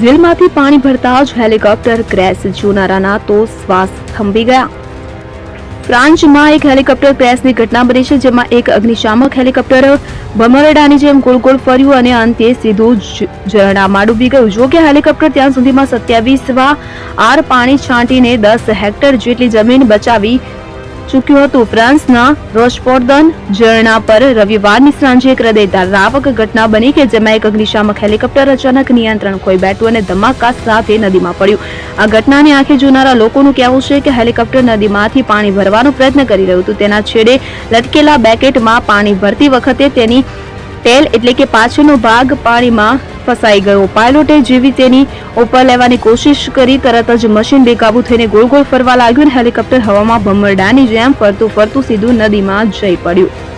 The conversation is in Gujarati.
ઝીલમાંથી પાણી ભરતા જ હેલિકોપ્ટર ક્રેશ જોનારાના તો શ્વાસ થંભી ગયા. ફ્રાન્સમાં એક હેલિકોપ્ટર ક્રેશની ઘટના બની છે, જેમાં એક અગ્નિશામક હેલિકોપ્ટર ભમરડાની જેમ ગોળ ગોળ ફર્યું અને અંતે સીધું ઝરણામાં ડૂબી ગયું. જો કે હેલિકોપ્ટર ત્યાં સુધીમાં સત્યાવીસ આર પાણી છાંટીને દસ હેક્ટર જેટલી જમીન બચાવી ચૂક્યું હતું. ફ્રાન્સના રોશપોર્દન ઝરણા પર રવિવારની સાંજે એક હૃદયદ્રાવક ઘટના બની કે જેમાં એક અગ્નિશામક હેલિકોપ્ટર અચાનક નિયંત્રણ ખોઈ બેઠું અને ધમાકા સાથે નદીમાં પડ્યું. આ ઘટનાની આંખે જોનારા લોકોનું કહેવું છે કે હેલિકોપ્ટર નદીમાંથી પાણી ભરવાનો પ્રયત્ન કરી રહ્યું હતું. તેના છેડે લટકેલા બેકેટમાં પાણી ભરતી વખતે તેની ટેલ એટલે કે પાછળનો ભાગ પાણીમાં ફસાઈ ગયો. પાયલોટે જેવી તેની ઉપર લેવાની કોશિશ કરી તરત જ મશીન બેકાબુ થઈને ગોળ ગોળ ફરવા લાગ્યું અને હેલિકોપ્ટર હવામાં ભમરડાની જેમ ફરતું ફરતું સીધું નદીમાં જઈ પડ્યું.